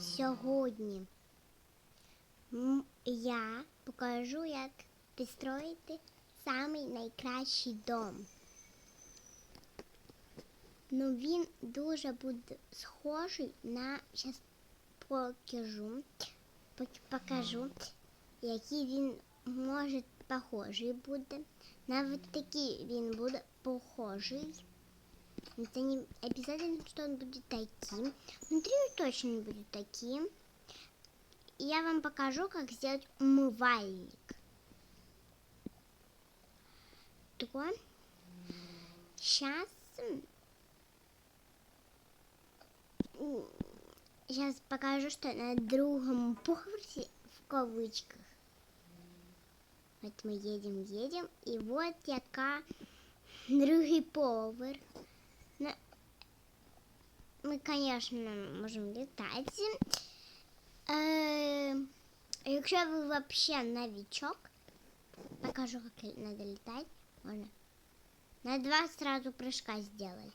Сьогодні я покажу, як підстроїти самий найкращий дом. Ну він дуже буде схожий на зараз покажу, покажу, який він може похожий буде. Навіть такий він буде похожий. Это не обязательно, что он будет таким. Внутри он точно будет таким. Я вам покажу, как сделать умывальник. То сейчас сейчас покажу, что на другом поверсе в кавычках. Вот мы едем, едем, и вот яка другий поверх Ну, мы, конечно, можем летать. Е, якщо ви вообще новичок, покажу, как надо летать. Можно. На два сразу прыжка сделать.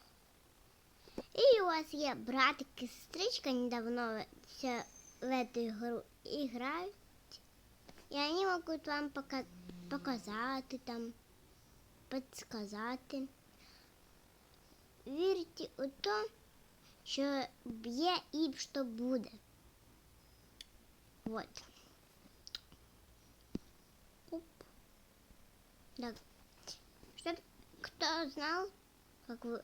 И у вас є братик и сестричка, недавно все в эту игру играют. И они могут вам пока показати там, підсказати. Вірте у то, що б'є і що буде. Вот. Оп. Так. Чтоб кто знал, как вы...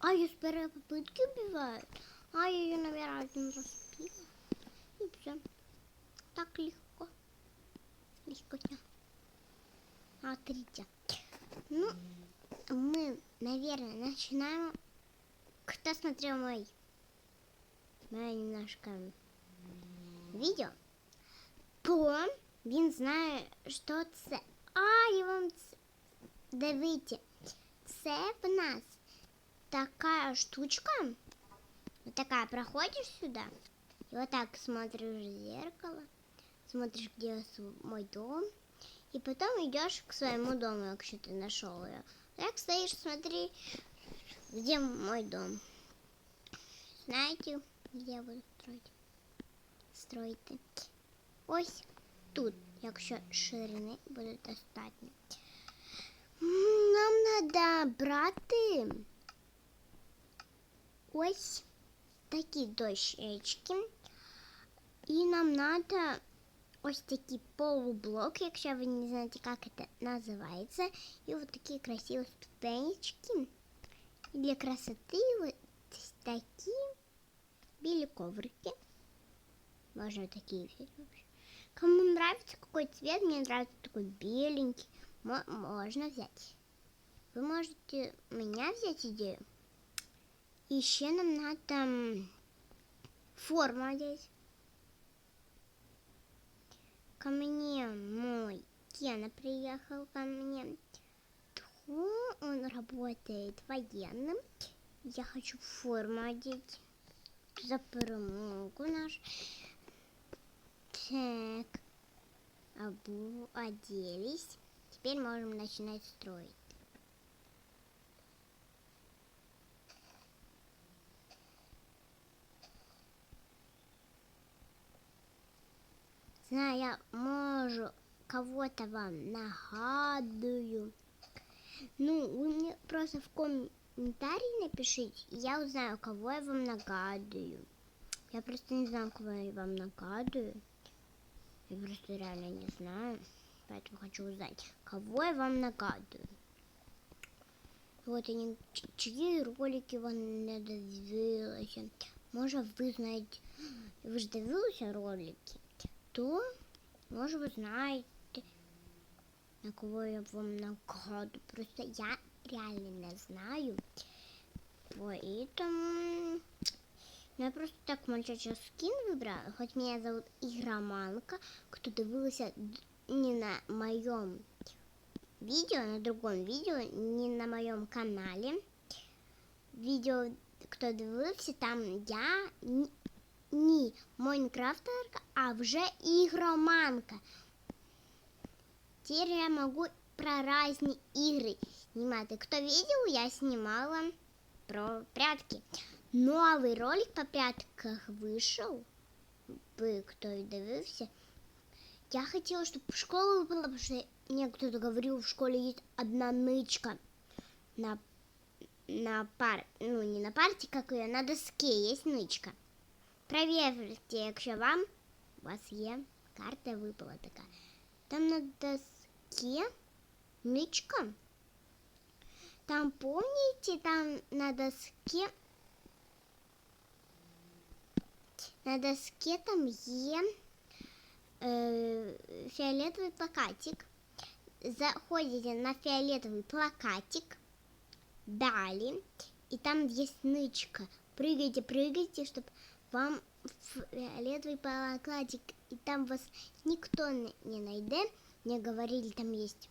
А, я с первой попытки убиваю. А, я ее, наверное, один раз пила. И все. Так легко. Легкотня. А, Смотрите. Ну, мы, наверное, начинаем Кто смотрел мой, мое немножко видео, то він знає, що це. А, я вам ц- дивіться. Це в нас така штучка. Вот такая, проходишь сюда, и вот так смотришь в зеркало, смотришь, где с- мой дом, и потом идешь к своему дому, якщо ты нашел ее. Так стоишь, смотри, где мой дом. Знаете, где я буду строить? Строїти. Ось тут, якщо ширини буде достатньо. М, Нам треба брати ось такі дощечки. І нам треба ось такий полублок, якщо ви не знаєте, як це називається. І ось такі красиві ступенечки. І для красоти ось такі білі коврики. Можно такие взять вообще. Кому нравится какой цвет, мне нравится такой беленький, мо- можно взять. Вы можете у меня взять идею. И еще нам надо м, форму одеть. Ко мне мой Кена приехал ко мне. Работает военным. Я хочу форму одеть. За перемогу наш. Так. Обу оделись. Теперь можем начинать строить. Знаю, я можу кого-то вам нагадую. Ну, вы мне просто в комментарии напишите, и я узнаю, кого я вам нагадую. Я просто не знаю, кого я вам нагадую. Я просто реально не знаю. Поэтому хочу узнать, кого я вам нагадую. Вот они, чьи ролики вам не дивилися. Може, ви знаєте, ви ж ролики, то, може, ви знаєте, на кого я вам нагадую. Просто я реально не знаю. Поэтому Ну, я просто так мальчачий скин выбрала, хоть меня зовут Игроманка, кто дивился не на моем видео, на другом видео, не на моем канале. Видео, кто дивився, там я не, не Майнкрафтерка, а вже Игроманка. Теперь я могу про разные игры снимать. Кто видел, я снимала про прятки. новий ролик по п'ятках вийшов. Ви хто і дивився. Я хотела, чтобы в школу выпала, потому что мне кто-то говорил, в школе есть одна нычка на, на пар... ну не на парте, как ее, на доске есть нычка. Проверьте, якщо вам у вас є карта випала така. Там на доске нычка. Там помните, там на доске на доске там є э, фиолетовый плакатик. Заходите на фиолетовый плакатик. Далее. И там есть нычка. Прыгайте, прыгайте, чтобы вам фиолетовый плакатик. И там вас никто не найдет. Мне говорили, там есть.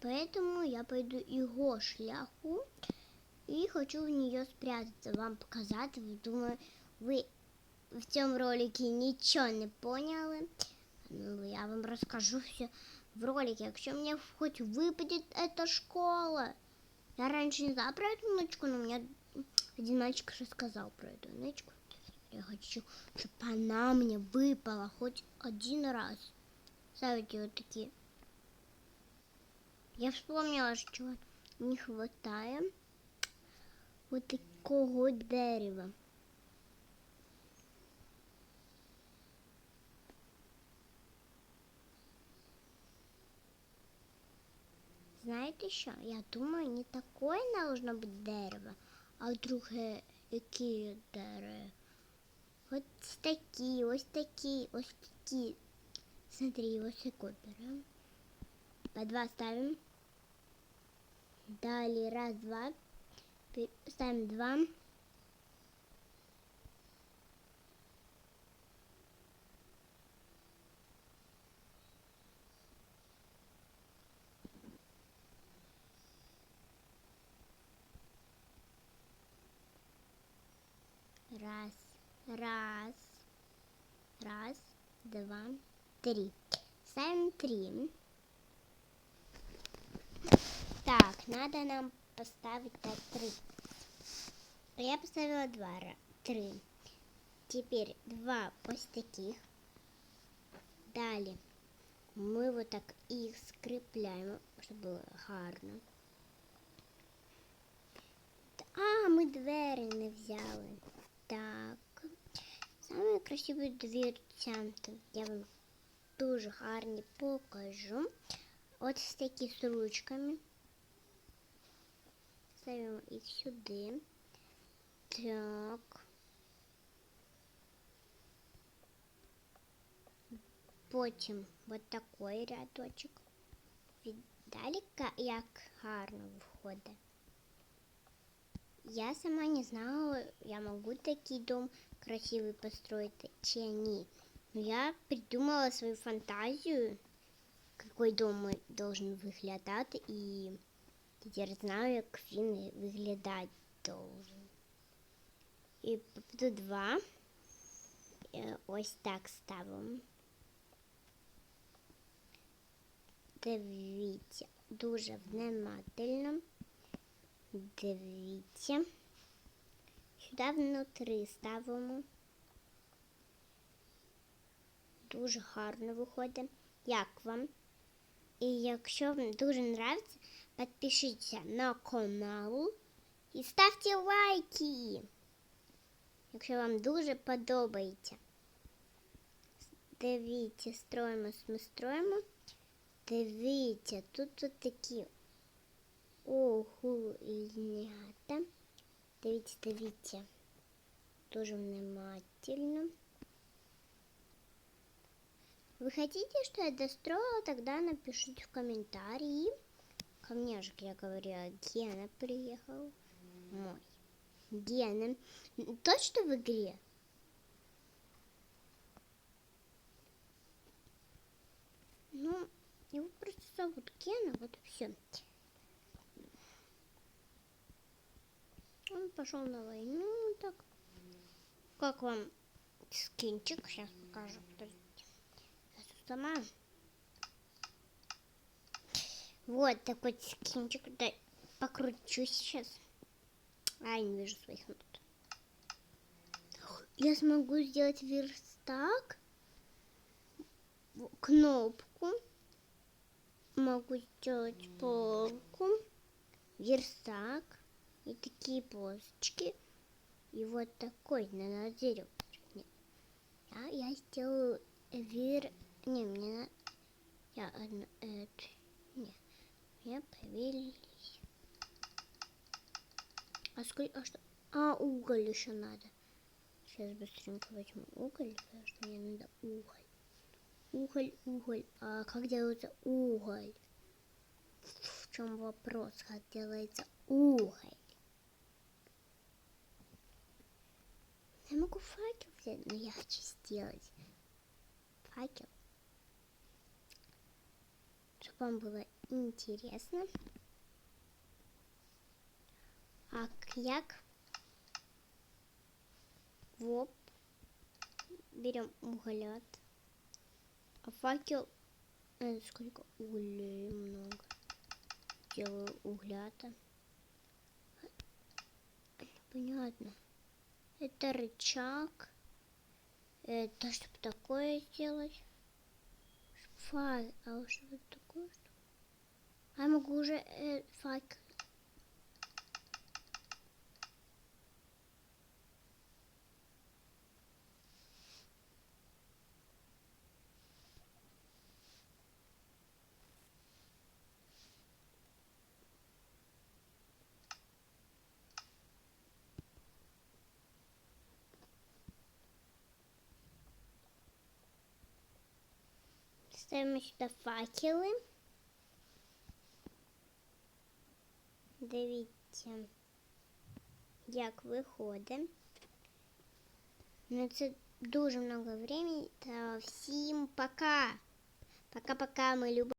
Поэтому я пойду его шляху. И хочу в нее спрятаться, вам показать. Думаю, вы в цьому ролике нічого не поняли. Ну, я вам розкажу все в ролике. Якщо мені хоч випаде эта школа. Я раньше не знала про эту нычку, но мне один мальчик рассказал про эту нычку. Я хочу, чтобы она мне выпала хоть один раз. Ставите вот такие. Я вспомнила, что не хватает вот такого дерева. Знаєте що? Я думаю, не такое должно бути дерево, а друге які дерева. Ось такі, ось такі, ось такі. Смотри, ось таке беремо. По два ставим. Далее раз, два. Ставим два. Раз, раз, раз, два, три. Ставим три. Так, надо нам поставить так три. Я поставила два, три. Теперь два ось таких. Далее мы вот так их скрепляем, чтобы было гарно. А, ми двері не взяли. Так. Саме красиві дверцянти. Я вам дуже гарні покажу. От з такі з ручками. Ставимо їх сюди. Так. Потім от такий рядочок. Віддалі ка- як гарно виходить. Я сама не знала, я могу такий дом красивый построить, чи ні. Но я придумала свою фантазію, какой дом должен виглядати, і тепер знаю, як він виглядати должен. І тут два. Е, Ось так ставимо. Дивіться, дуже внимательно. Дивіться. Сюди внутри ставимо. Дуже гарно виходить. Як вам? І якщо вам дуже подобається, підпишіться на канал і ставте лайки. Якщо вам дуже подобається. Дивіться, строїмо, ми строїмо. Дивіться, тут от такі Огулята. Дивіться, дивіться. Дуже внимательно. Вы хотите, что я достроила? Тогда напишите в комментарии. Ко мне же, я говорю, Гена приехал. Мой. Гена. Точно в игре? Ну, его просто зовут Гена, вот и все. Он пошел на войну, так. Как вам скинчик? Сейчас покажу. Подождите. Сама. Вот такой скинчик. Да, покручу сейчас. А, я не вижу своих нот. Я смогу сделать верстак, кнопку, могу сделать полку, верстак и такие полосочки. И вот такой на дерево. Я, я сделаю вер... Не, мне. Я одну... Это... Не. Мне появились. А сколько... А что? А, уголь еще надо. Сейчас быстренько возьму уголь, потому что мне надо уголь. Уголь, уголь. А как делается уголь? В чем вопрос? Как делается уголь? Я могу факел взять, но я хочу сделать факел. Вам было интересно. А як воп берем уголят. А факел э, сколько углей много. Делаю углята. Понятно. Это рычаг. Это чтобы такое сделать. Фай, а что? А я могу уже э, факел. Ставимо сюди факели. Дивіться, як виходить. Ну, це дуже много времени. Та всім пока. Пока-пока, ми любимо.